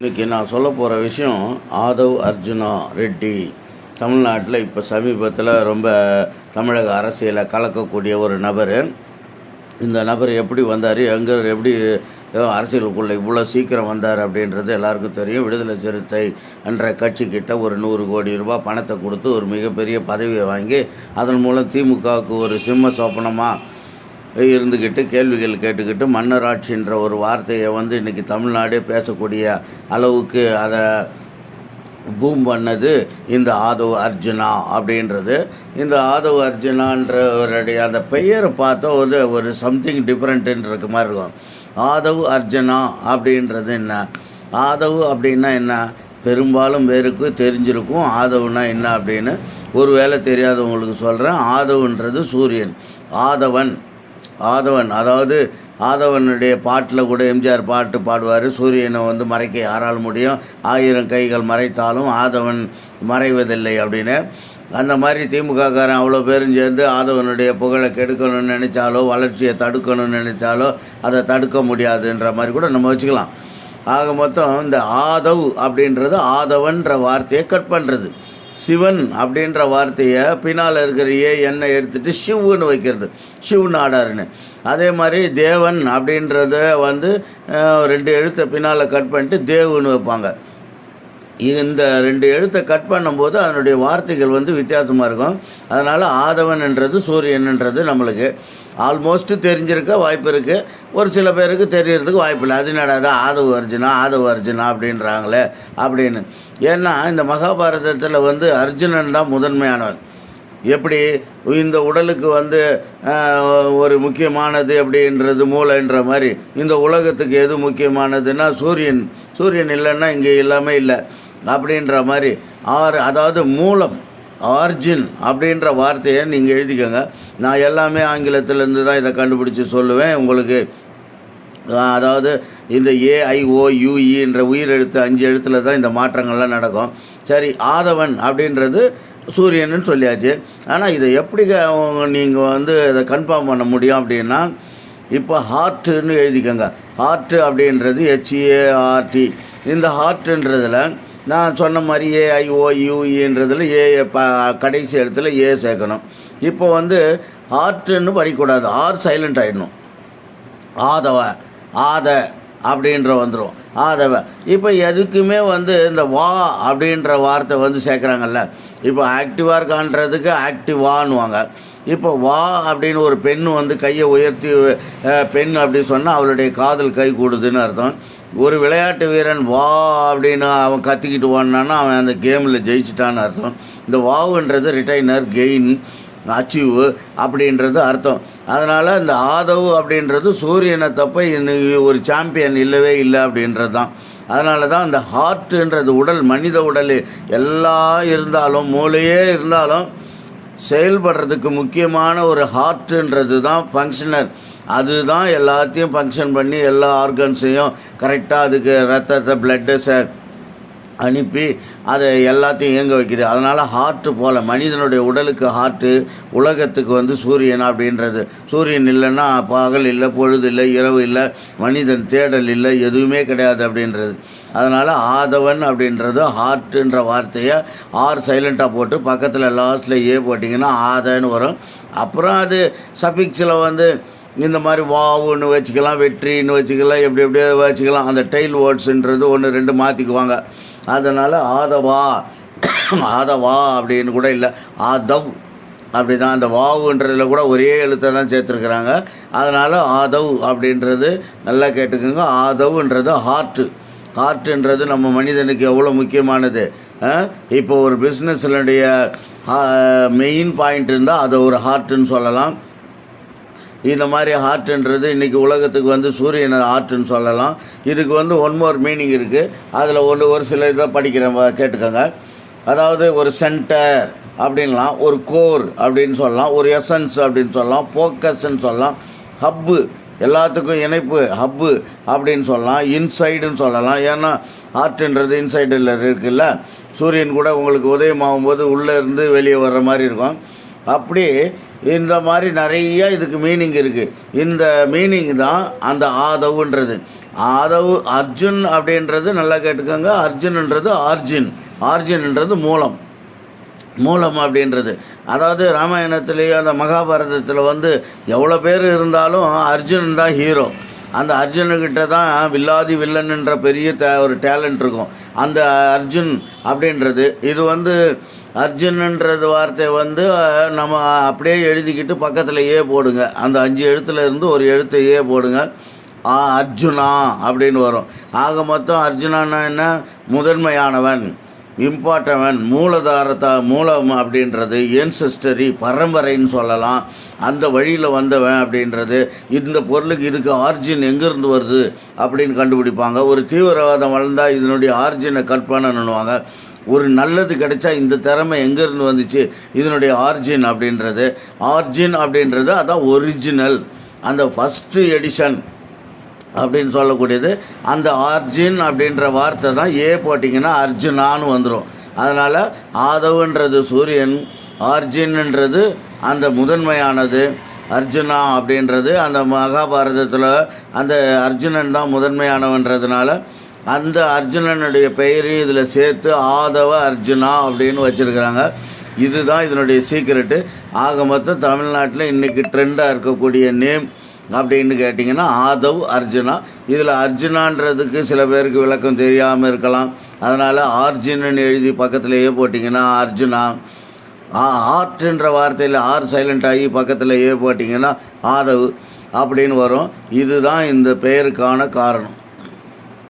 இன்றைக்கி நான் சொல்ல போகிற விஷயம் ஆதவ் அர்ஜுனா ரெட்டி தமிழ்நாட்டில் இப்போ சமீபத்தில் ரொம்ப தமிழக அரசியலை கலக்கக்கூடிய ஒரு நபர். இந்த நபர் எப்படி வந்தார் எங்கே எப்படி அரசியலுக்குள்ளே இவ்வளோ சீக்கிரம் வந்தார் அப்படின்றது எல்லாருக்கும் தெரியும். விடுதலை சிறுத்தை என்ற கட்சிக்கிட்ட ஒரு நூறு கோடி ரூபாய் பணத்தை கொடுத்து ஒரு மிகப்பெரிய பதவியை வாங்கி அதன் மூலம் திமுகவுக்கு ஒரு சிம்ம சோப்பனமாக இருந்துக்கிட்டு கேள்விகள் கேட்டுக்கிட்டு மன்னராட்சின்ற ஒரு வார்த்தையை வந்து இன்றைக்கி தமிழ்நாடே பேசக்கூடிய அளவுக்கு அதை பூம் பண்ணது இந்த ஆதவ் அர்ஜுனா அப்படின்றது. இந்த ஆதவ் அர்ஜுனான்றவருடைய அந்த பெயரை பார்த்தா வந்து ஒரு சம்திங் டிஃப்ரெண்ட்டுன்ற மாதிரி இருக்கும். ஆதவ் அர்ஜுனா அப்படின்றது என்ன? ஆதவ் அப்படின்னா என்ன? பெரும்பாலும் பேருக்கு தெரிஞ்சிருக்கும். ஆதவுனா என்ன அப்படின்னு ஒருவேளை தெரியாதவங்களுக்கு சொல்கிறேன் ஆதவுன்றது சூரியன். ஆதவன் ஆதவன் அதாவது ஆதவனுடைய பாட்டில் கூட எம்ஜிஆர் பாட்டு பாடுவார். சூரியனை வந்து மறைக்க யாரால் முடியும்? ஆயிரம் கைகள் மறைத்தாலும் ஆதவன் மறைவதில்லை அப்படின்னு. அந்த மாதிரி திமுககாரன் அவ்வளோ பேரும் சேர்ந்து ஆதவனுடைய புகழை கெடுக்கணும்னு நினச்சாலோ வளர்ச்சியை தடுக்கணும்னு நினச்சாலோ அதை தடுக்க முடியாதுன்ற மாதிரி கூட நம்ம வச்சுக்கலாம். ஆக மொத்தம் இந்த ஆதவ் அப்படின்றது ஆதவன்ற வார்த்தையை கட் பண்ணுறது சிவன் அப்படின்ற வார்த்தையை பின்னால் இருக்கிற ஏ எண்ணெய் எடுத்துகிட்டு ஷிவ்னு வைக்கிறது. ஷிவ் நாடாருன்னு. அதே மாதிரி தேவன் அப்படின்றத வந்து ரெண்டு எழுத்தை பின்னால் கட் பண்ணிட்டு தேவுன்னு வைப்பாங்க. இந்த ரெண்டு எழுத்தை கட் பண்ணும்போது அதனுடைய வார்த்தைகள் வந்து வித்தியாசமாக இருக்கும். அதனால் ஆதவன்ன்றது சூரியன்ன்றது நம்மளுக்கு. ஆல்மோஸ்ட்டு தெரிஞ்சிருக்க வாய்ப்பு இருக்குது ஒரு சில பேருக்கு தெரியறதுக்கு வாய்ப்பு இல்லை. அது என்னடா ஆதவ அர்ஜுனா ஆதவ அர்ஜுனா அப்படின்றாங்களே அப்படின்னு. ஏன்னா இந்த மகாபாரதத்தில் வந்து அர்ஜுனன் தான் முதன்மையானவன். எப்படி? இந்த உடலுக்கு வந்து ஒரு முக்கியமானது அப்படின்றது மூளைன்ற மாதிரி. இந்த உலகத்துக்கு எது முக்கியமானதுன்னா சூரியன். சூரியன் இல்லைன்னா இங்கே எல்லாமே இல்லை. அப்படின்ற மாதிரி ஆறு அதாவது மூலம் ஆர்ஜின் அப்படின்ற வார்த்தையை நீங்கள் எழுதிக்கோங்க. நான் எல்லாமே ஆங்கிலத்திலேருந்து தான் இதை கண்டுபிடிச்சி சொல்லுவேன். உங்களுக்கு அதாவது இந்த ஏஐஓயுஇன்ற e உயிர் எழுத்து அஞ்சு எழுத்தில் தான் இந்த மாற்றங்கள்லாம் நடக்கும். சரி ஆதவன் அப்படின்றது சூரியன்னு சொல்லியாச்சு. ஆனால் இதை எப்படி நீங்கள் வந்து இதை கன்ஃபார்ம் பண்ண முடியும் அப்படின்னா இப்போ ஹார்ட்டுன்னு எழுதிக்கோங்க. ஹார்ட்டு அப்படின்றது ஹெச்ஏஆர்டி இந்த ஹார்ட்டுன்றதில் நான் சொன்ன மாதிரி ஏஐஓயுஇன்றதில் ஏ ப கடைசி இடத்துல ஏ சேர்க்கணும். இப்போ வந்து ஆர்ட்டுன்னு படிக்கக்கூடாது. ஆர் சைலண்ட் ஆகிடணும் ஆதவ ஆத அப்படின்ற வந்துடும் ஆதவ. இப்போ எதுக்குமே வந்து இந்த வா அப்படின்ற வார்த்தை வந்து சேர்க்குறாங்கல்ல. இப்போ ஆக்டிவாக இருக்கான்றதுக்கு ஆக்டிவான்னுவாங்க இப்போ வா அப்படின்னு ஒரு பெண் வந்து கையை உயர்த்தி பெண் அப்படி சொன்னால் அவளுடைய காதல் கை கூடுதுன்னு அர்த்தம். ஒரு விளையாட்டு வீரன் வா அப்படின்னு அவன் கத்திக்கிட்டு வான்னான்னா அவன் அந்த கேமில் ஜெயிச்சிட்டான்னு அர்த்தம். இந்த வாவுன்றது ரிட்டைனர் கெயின் அச்சீவ் அப்படின்றது அர்த்தம். அதனால் இந்த ஆதவ் அப்படின்றது சூரியனை தப்ப இன்னைக்கு ஒரு சாம்பியன் இல்லவே இல்லை அப்படின்றது தான். அதனால தான் அந்த ஹார்ட்டுன்றது உடல் மனித உடல் எல்லாம் இருந்தாலும் மூளையே இருந்தாலும் செயல்படுறதுக்கு முக்கியமான ஒரு ஹார்ட்டுன்றது தான் ஃபங்க்ஷனர் அதுதான் எல்லாத்தையும் ஃபங்க்ஷன் பண்ணி எல்லா ஆர்கன்ஸையும் கரெக்டாக அதுக்கு ரத்தத்தை பிளட்டு ச அனுப்பி அதை எல்லாத்தையும் இயங்க வைக்குது. அதனால் ஹார்ட்டு போல் மனிதனுடைய உடலுக்கு ஹார்ட்டு உலகத்துக்கு வந்து சூரியன் அப்படின்றது. சூரியன் இல்லைன்னா பகல் இல்லை பொழுது இல்லை இரவு இல்லை மனிதன் தேடல் இல்லை எதுவுமே கிடையாது அப்படின்றது. அதனால் ஆதவன் அப்படின்றது ஹார்ட்டுன்ற வார்த்தையை ஆர் சைலண்ட்டாக போட்டு பக்கத்தில் லாஸ்ட்டில் ஏ போட்டிங்கன்னா ஆதன்னு வரும். அப்புறம் அது சஃபிக்ஸில் வந்து இந்த மாதிரி வாவுன்னு வச்சுக்கலாம் வெற்றின்னு வச்சுக்கலாம் எப்படி எப்படியோ வச்சுக்கலாம். அந்த டைல் வேர்ட்ஸுன்றது ஒன்று ரெண்டு மாற்றிக்குவாங்க அதனால் ஆதவா ஆதவா அப்படின்னு கூட இல்லை ஆதவ் அப்படி தான் அந்த வாவுன்றதில் கூட ஒரே எழுத்தை தான் சேர்த்துருக்குறாங்க. அதனால் ஆதவ் அப்படின்றது நல்லா கேட்டுக்கோங்க. ஆதவ்ன்றது ஹார்ட்டு ஹார்ட்டுன்றது நம்ம மனிதனுக்கு எவ்வளோ முக்கியமானது? இப்போ ஒரு பிஸ்னஸ்னுடைய மெயின் பாயிண்ட் இருந்தால் அதை ஒரு ஹார்ட்டுன்னு சொல்லலாம். இந்த மாதிரி ஹார்ட்ன்றது இன்றைக்கி உலகத்துக்கு வந்து சூரியன் ஹார்ட்னு சொல்லலாம். இதுக்கு வந்து ஒன் மோர் மீனிங் இருக்குது அதில் ஒன்று ஒரு சில இதை படிக்கிறேன் கேட்டுக்கோங்க. அதாவது ஒரு சென்டர் அப்படின்லாம் ஒரு கோர் அப்படின்னு சொல்லலாம் ஒரு எசன்ஸ் அப்படின்னு சொல்லலாம் ஃபோக்கஸ்ன்னு சொல்லலாம் ஹப்பு எல்லாத்துக்கும் இணைப்பு ஹப்பு அப்படின்னு சொல்லலாம் இன்சைடுன்னு சொல்லலாம். ஏன்னா ஹார்ட்ன்றது இன்சைடில் இருக்குல்ல. சூரியன் கூட உங்களுக்கு உதயமாகும் போது உள்ளே இருந்து வெளியே வர்ற மாதிரி இருக்கும். அப்படி இந்த மாதிரி நிறைய இதுக்கு மீனிங் இருக்குது இந்த மீனிங் தான் அந்த ஆதவுன்றது. ஆதவு அர்ஜுன் அப்படின்றது நல்லா கேட்டுக்கோங்க. அர்ஜுன்ன்றது ஆர்ஜின் ஆர்ஜின்ன்றது மூலம். மூலம் அப்படின்றது. அதாவது ராமாயணத்துலேயோ அந்த மகாபாரதத்தில் வந்து எவ்வளோ பேர் இருந்தாலும் அர்ஜுன் தான் ஹீரோ அந்த அர்ஜுனுக்கிட்ட தான் வில்லாதி வில்லன்ன்ற பெரிய த ஒரு டேலண்ட் இருக்கும். அந்த அர்ஜுன் அப்படின்றது. இது வந்து அர்ஜுனன்றது வார்த்தை வந்து நம்ம அப்படியே எழுதிக்கிட்டு பக்கத்தில் ஏ போடுங்க. அந்த அஞ்சு எழுத்துல இருந்து ஒரு எழுத்து ஏ போடுங்க. ஆ அர்ஜுனா அப்படின்னு வரும். ஆக மொத்தம் அர்ஜுனான்னா என்ன? முதன்மையானவன் இம்பார்ட்டவன் மூலதாரத்தா மூலம் அப்படின்றது ஏன்செஸ்டரி பரம்பரைன்னு சொல்லலாம். அந்த வழியில் வந்தவன் அப்படின்றது இந்த பொருளுக்கு இதுக்கு ஆர்ஜின் எங்கேருந்து வருது அப்படின்னு கண்டுபிடிப்பாங்க. ஒரு தீவிரவாதம் வளர்ந்தால் இதனுடைய ஆர்ஜினை கட் பண்ணணுவாங்க ஒரு நல்லது கிடைச்சா இந்த திறமை எங்கேருந்து வந்துச்சு? இதனுடைய ஆர்ஜின் அப்படின்றது. ஆர்ஜின் அப்படின்றது அதான் ஒரிஜினல் அந்த ஃபஸ்ட்டு எடிஷன் அப்படின்னு சொல்லக்கூடியது. அந்த ஆர்ஜின் அப்படின்ற வார்த்தை தான் ஏ போட்டிங்கன்னா அர்ஜுனான்னு வந்துடும் அதனால் ஆதவுன்றது சூரியன் ஆர்ஜின்ன்றது அந்த முதன்மையானது. அர்ஜுனா அப்படின்றது அந்த மகாபாரதத்தில் அந்த அர்ஜுனன் தான் முதன்மையானவன்றதுனால அந்த அர்ஜுனனுடைய பெயரையும் இதில் சேர்த்து ஆதவ அர்ஜுனா அப்படின்னு வச்சுருக்கிறாங்க. இதுதான் இதனுடைய சீக்ரெட்டு ஆக மொத்தம் தமிழ்நாட்டில் இன்றைக்கி ட்ரெண்டாக இருக்கக்கூடிய நேம் அப்படின்னு கேட்டிங்கன்னா ஆதவ் அர்ஜுனா. இதில் அர்ஜுனான்றதுக்கு சில பேருக்கு விளக்கம் தெரியாமல் இருக்கலாம். அதனால் ஆர்ஜுனன் எழுதி பக்கத்துலேயே போட்டிங்கன்னா அர்ஜுனா. ஆ ஆர்ட்ன்ற வார்த்தையில் ஆர் சைலண்ட் ஆகி பக்கத்தில் ஏ போட்டிங்கன்னா ஆதவ் அப்படின்னு வரும். இதுதான் இந்த பெயருக்கான காரணம்.